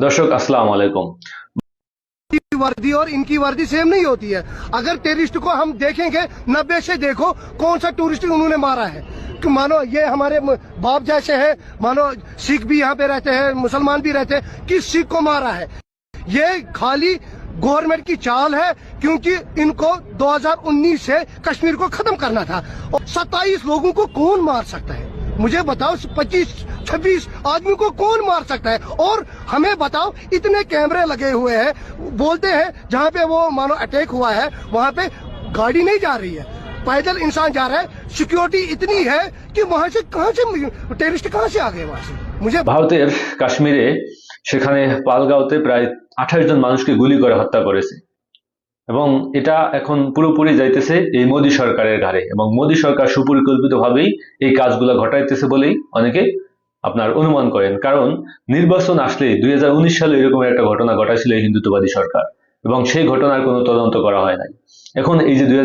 दर्शक, अस्सलाम वालेकुम। वर्दी और इनकी वर्दी सेम नहीं होती है। अगर टेरिस्ट को हम देखेंगे, नब्बे से देखो कौन सा टूरिस्ट उन्होंने मारा है। कि मानो ये हमारे बाप जैसे हैं, मानो सिख भी यहाँ पे रहते हैं, मुसलमान भी रहते हैं, किस सिख को मारा है? ये खाली गवर्नमेंट की चाल है, क्योंकि इनको 2019 से कश्मीर को खत्म करना था। और 27 लोगों को कौन मार सकता है? मुझे बताओ 25 26 आदमी को कौन मार सकता है और हमें बताओ इतने कैमरे लगे हुए हैं बोलते हैं जहाँ पे वो मानो अटैक हुआ है वहाँ पे गाड़ी नहीं जा रही है पैदल इंसान जा रहा है सिक्योरिटी इतनी है कि वहाँ से कहाँ से टेररिस्ट कहाँ से आ गए वहाँ से मुझे ভারতের কাশ্মীরে সেখানে পালগাঁওতে প্রায় আঠাশ জন মানুষকে গুলি করে হত্যা করেছে এবং এটা এখন পুরোপুরি যাইতেছে এই মোদী সরকারের ঘাড়ে এবং মোদী সরকার সুপরিকল্পিতভাবেই এই কাজগুলো ঘটাইতেছে বলেই অনেকে আপনার অনুমান করেন। কারণ নির্বাচন আসলে দুই সালে এরকম একটা ঘটনা ঘটাইছিল এই হিন্দুত্ববাদী সরকার এবং সেই ঘটনার কোনো তদন্ত করা হয় নাই। এখন এই যে দুই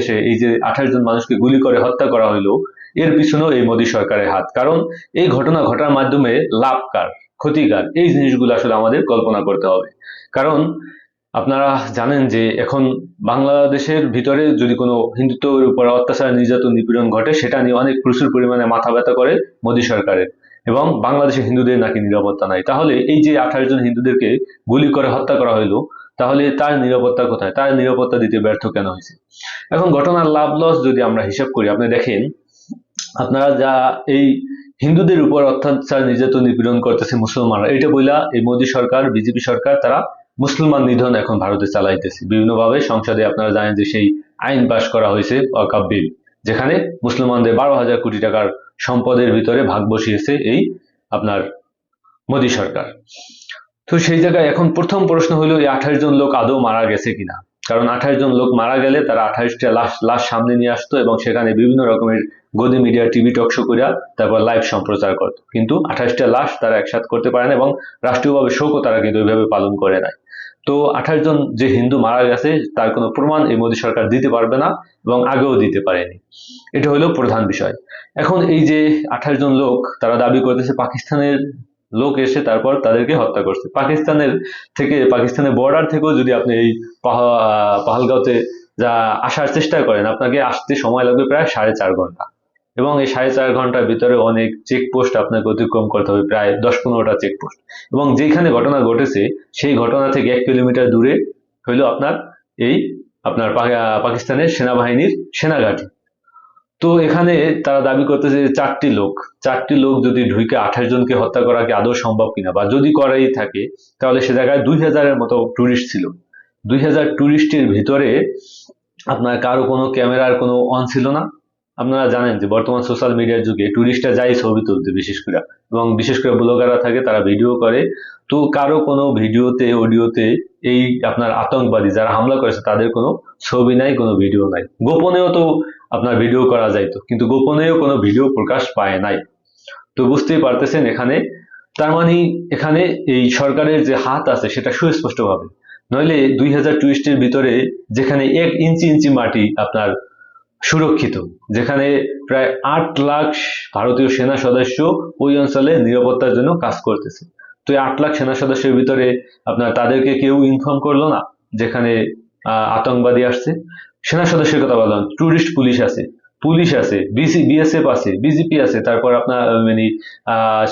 এসে এই যে আঠাশ জন মানুষকে গুলি করে হত্যা করা হইল, এর পিছনেও এই মোদী সরকারের হাত। কারণ এই ঘটনা ঘটার মাধ্যমে লাভ কার ক্ষতিকার, এই জিনিসগুলো আসলে আমাদের কল্পনা করতে হবে। কারণ আপনারা জানেন যে এখন বাংলাদেশের ভিতরে যদি কোনো হিন্দুত্বের উপর অত্যাচার, নির্যাতন, নিপীড়ন ঘটে, সেটা নিয়ে অনেক প্রচুর পরিমাণে মাথা ব্যথা করে মোদী সরকারের এবং বাংলাদেশের হিন্দুদের নাকি নিরাপত্তা নাই। তাহলে এই যে আঠাশ জন হিন্দুদেরকে গুলি করে হত্যা করা হইল তাহলে তার নিরাপত্তা কোথায়? তার নিরাপত্তা দিতে ব্যর্থ কেন হয়েছে? এখন ঘটনার লাভ লস যদি আমরা হিসাব করি, আপনি দেখেন, আপনারা যা এই হিন্দুদের উপর অত্যাচার, নির্যাতন, নিপীড়ন করতেছে মুসলমানরা, এটা বইলা এই মোদী সরকার, বিজেপি সরকার, তারা মুসলমান নিধন এখন ভারতে চালাইতেছে। বিভিন্নভাবে সংসদে আপনারা জানেন যে সেই আইন পাশ করা হয়েছে ওয়াকাব বিল যেখানে মুসলমানদের বারো হাজার কোটি টাকার সম্পদের ভিতরে ভাগ বসিয়েছে এই আপনার মোদী সরকার। তো সেই জায়গায় এখন প্রথম প্রশ্ন হলো, এই আঠাশ জন লোক আদৌ মারা গেছে কিনা? কারণ আঠাশ জন লোক মারা গেলে তারা আঠাশটা লাশ লাশ সামনে নিয়ে আসতো এবং সেখানে বিভিন্ন রকমের গদি মিডিয়া, টিভি টক শো করিয়া তারপর লাইভ সম্প্রচার করতো। কিন্তু আঠাশটা লাশ তারা একসাথে করতে পারে না এবং রাষ্ট্রীয়ভাবে শোকও তারা কিন্তু ওইভাবে পালন করে নাই। তো আঠাশ জন যে হিন্দু মারা গেছে, তার কোনো প্রমাণ এই মোদী সরকার দিতে পারবে না এবং আগেও দিতে পারেনি। এটা হলো প্রধান বিষয়। এখন এই যে আঠাশ জন লোক, তারা দাবি করতেছে পাকিস্তানের লোক এসে তারপর তাদেরকে হত্যা করছে। পাকিস্তানের থেকে, পাকিস্তানের বর্ডার থেকেও যদি আপনি এই পাহা- পাহালগাঁওতে যা আসার চেষ্টা করেন, আপনাকে আসতে সময় লাগবে প্রায় সাড়ে চার ঘণ্টা। এবং এই সাড়ে চার ঘণ্টার ভিতরে অনেক চেকপোস্ট আপনাকে অতিক্রম করতে হবে, প্রায় দশ পনেরোটা চেকপোস্ট। এবং যেখানে ঘটনা ঘটেছে, সেই ঘটনা থেকে এক কিলোমিটার দূরে হইল আপনার এই আপনার পাকিস্তানের সেনাবাহিনীর সেনাঘাঁটি। তো এখানে তারা দাবি করতেছে যে চারটি লোক চারটি লোক যদি ঢুকে আঠাশ জনকে হত্যা করা কি আদৌ সম্ভব কিনা? বা যদি করাই থাকে, তাহলে সে জায়গায় দুই হাজারের মতো টুরিস্ট ছিল। দুই হাজার টুরিস্টের ভিতরে আপনার কারও কোনো ক্যামেরার কোনো অন ছিল না। আপনারা জানেন যে বর্তমান সোশ্যাল মিডিয়ার যুগে টুরিস্টরা যাই ছবি তুলতে, বিশেষ করে, এবং বিশেষ করে ব্লগাররা থাকে, তারা ভিডিও করে। তো কারও কোনো ভিডিওতে, অডিওতে এই আপনার আতঙ্কবাদী যারা হামলা করেছে, তাদের কোনো ছবি নাই, কোনো ভিডিও নাই। গোপনেও তো আপনার ভিডিও করা যাইতো কিন্তু গোপনেও কোনো ভিডিও প্রকাশ পায় নাই। তো বুঝতেই পারতেছেন এখানে। তার মানে এখানে এই সরকারের যে হাত আছে, সেটা সুস্পষ্টভাবে। নইলে দুই হাজার ভিতরে যেখানে এক ইঞ্চি ইঞ্চি মাটি আপনার সুরক্ষিত, যেখানে প্রায় আট লাখ ভারতীয় সেনা সদস্য ওই অঞ্চলে নিরাপত্তার জন্য কাজ করতেছে। তো আট লাখ সেনা সদস্যের ভিতরে আপনার তাদেরকে কেউ ইনফর্ম করল না, যেখানে আতঙ্কবাদী আসছে? সেনা সদস্যের কথা বললাম টুরিস্ট পুলিশ আছে পুলিশ আছে, বিসি, বিএসএফ আছে, বিজেপি আছে, তারপর আপনার মানে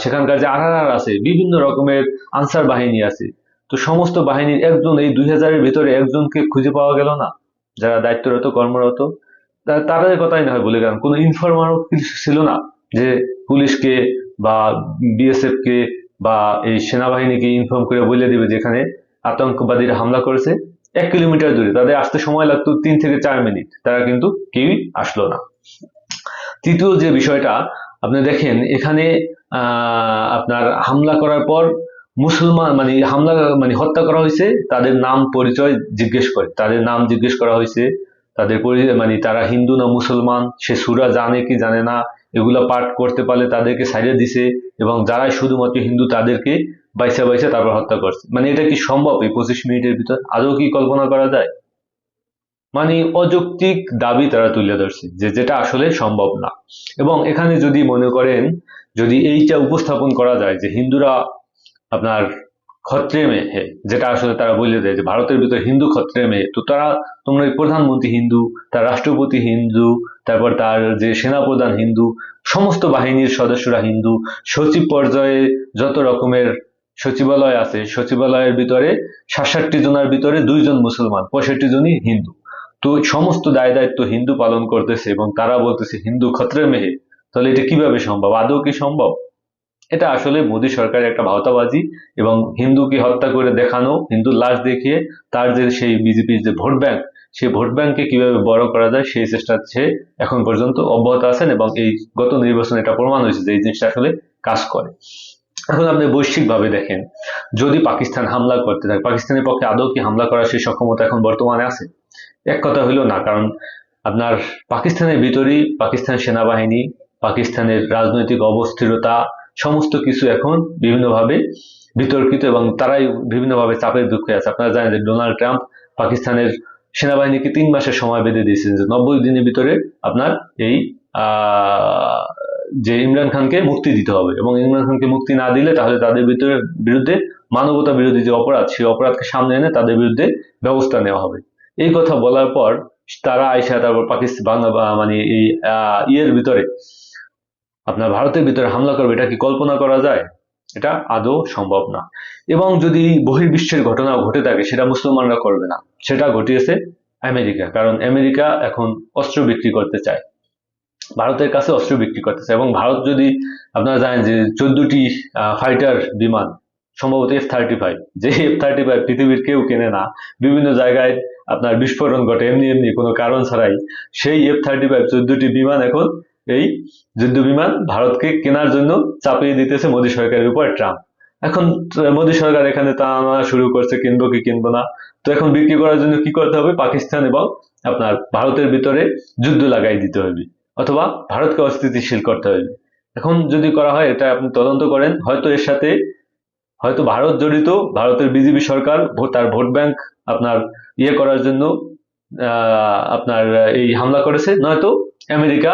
সেখানকার যে আর আছে, বিভিন্ন রকমের আনসার বাহিনী আছে। তো সমস্ত বাহিনীর একজন এই দুই হাজারের ভিতরে একজনকে খুঁজে পাওয়া গেল না, যারা দায়িত্বরত, কর্মরত। তাদের কথাই না হয় বলে গেলাম কোনো ইনফরমারও কিছু ছিল না যে পুলিশকে বা বিএসএফ কে বা এই সেনাবাহিনীকে ইনফর্ম করে বলে দিবে যেখানে আতঙ্কবাদীরা হামলা করেছে। এক কিলোমিটার দূরে, তাদের আসতে সময় লাগতো তিন থেকে চার মিনিট, তারা কিন্তু কেউই আসলো না। তৃতীয় যে বিষয়টা, আপনি দেখেন, এখানে আপনার হামলা করার পর মুসলমান মানে হামলা মানে হত্যা করা হয়েছে, তাদের নাম পরিচয় জিজ্ঞেস করে, তাদের নাম জিজ্ঞেস করা হয়েছে তাদের মানে তারা হিন্দু না মুসলমান, সে সুরা জানে কি জানে না, এগুলা পাঠ করতে পারলে তাদেরকে সাইডে দিছে, এবং যারাই শুধুমাত্র হিন্দু তাদেরকে বাইসা বাইসা তারপর হত্যা করছে। মানে এটা কি সম্ভব এই পঁচিশ মিনিটের ভিতর? আদৌ কি কল্পনা করা যায়? মানে অযৌক্তিক দাবি তারা তুলে ধরছে, যে যেটা আসলে সম্ভব না। এবং এখানে যদি মনে করেন, যদি এইটা উপস্থাপন করা যায় যে হিন্দুরা আপনার খত্রে মেয়ে যেটা আসলে তারা বলে দেয় যে ভারতের ভিতরে হিন্দু খত্রে মেয়ে। তো তারা, তোমরা প্রধানমন্ত্রী হিন্দু, তার রাষ্ট্রপতি হিন্দু, তারপর তার যে সেনাপ্রধান হিন্দু, সমস্ত বাহিনীর সদস্যরা হিন্দু, সচিব পর্যায়ে যত রকমের সচিবালয় আছে, সচিবালয়ের ভিতরে সাতষট্টি জনের ভিতরে দুইজন মুসলমান, পঁয়ষট্টি জনই হিন্দু। তো সমস্ত দায় দায়িত্ব হিন্দু পালন করতেছে এবং তারা বলতেছে হিন্দু খত্রে মেহে তাহলে এটা কীভাবে সম্ভব? আদৌ কি সম্ভব? এটা আসলে মোদী সরকারের একটা ভাওতাবাজি এবং হিন্দুকে হত্যা করে দেখানো, হিন্দুর লাশ দেখিয়ে তার যে সেই বিজেপির যে ভোট ব্যাংক, সেই ভোট ব্যাংককে কীভাবে বড় করা যায় সেই চেষ্টা সে এখন পর্যন্ত অব্যাহত আছেন এবং এই গত নির্বাচনে এটা প্রমাণ হয়েছে যে এই জিনিসটা আসলে কাজ করে। এখন আপনি বৈশ্বিকভাবে দেখেন, যদি পাকিস্তান হামলা করতে থাকে, পাকিস্তানের পক্ষে আদৌ কি হামলা করার সেই সক্ষমতা এখন বর্তমানে আছে? এক কথা হইল না, কারণ আপনার পাকিস্তানের ভিতরেই পাকিস্তান সেনাবাহিনী, পাকিস্তানের রাজনৈতিক অবস্থিরতা সমস্ত কিছু এখন বিভিন্নভাবে বিতর্কিত এবং তারাই বিভিন্নভাবে চাপের দুঃখে আছে। আপনারা জানেন যে ডোনাল্ড ট্রাম্প পাকিস্তানের সেনাবাহিনীকে তিন মাসের সময় বেঁধে দিয়েছেন যে নব্বই দিনের ভিতরে আপনার এই যে ইমরান খানকে মুক্তি দিতে হবে এবং ইমরান খানকে মুক্তি না দিলে তাহলে তাদের ভিতরে বিরুদ্ধে মানবতা বিরোধী যে অপরাধ, সেই অপরাধকে সামনে এনে তাদের বিরুদ্ধে ব্যবস্থা নেওয়া হবে। এই কথা বলার পর তারা আইসা তারপর পাকিস্তান, বাংলা মানে এই ইয়ের ভিতরে আপনার ভারতের ভিতরে হামলা করবে, এটা কি কল্পনা করা যায়? এটা আদৌ সম্ভব না। এবং যদি বহির্বিশ্বের ঘটনা ঘটে থাকে, সেটা মুসলমানরা করবে না। সেটা ঘটিয়েছে আমেরিকা, কারণ আমেরিকা এখন অস্ত্র বিক্রি করতে চায়। ভারতের কাছে অস্ত্র বিক্রি করতেছে এবং ভারত যদি, আপনারা জানেন যে চোদ্দটি ফাইটার বিমান, সম্ভবত এফ থার্টি ফাইভ যে এফ থার্টি ফাইভ পৃথিবীর কেউ কেনে না, বিভিন্ন জায়গায় আপনার বিস্ফোরণ ঘটে, এমনি এমনি কোনো কারণ ছাড়াই, সেই এফ থার্টি ফাইভ চোদ্দটি বিমান এখন এই যুদ্ধ বিমান ভারতকে কেনার জন্য চাপিয়ে দিতেছে মোদী সরকারের উপর ট্রাম্প। এখন মোদী সরকার এখানে আনা শুরু করছে, কিনবো কি কিনবো না। তো এখন বিক্রি করার জন্য কি করতে হবে? পাকিস্তান এবং আপনার ভারতের ভিতরে যুদ্ধ লাগাই দিতে হবে, অথবা ভারতকে অস্থিতিশীল করতে হবে। এখন যদি করা হয়, এটা আপনি তদন্ত করেন, হয়তো এর সাথে হয়তো ভারত জড়িত, ভারতের বিজেপি সরকার তার ভোট ব্যাংক আপনার ইয়ে করার জন্য আপনার এই হামলা করেছে, নয়তো আমেরিকা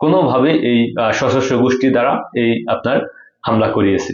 কোনোভাবে এই সশস্ত্র গোষ্ঠী দ্বারা এই আপনার হামলা করিয়েছে।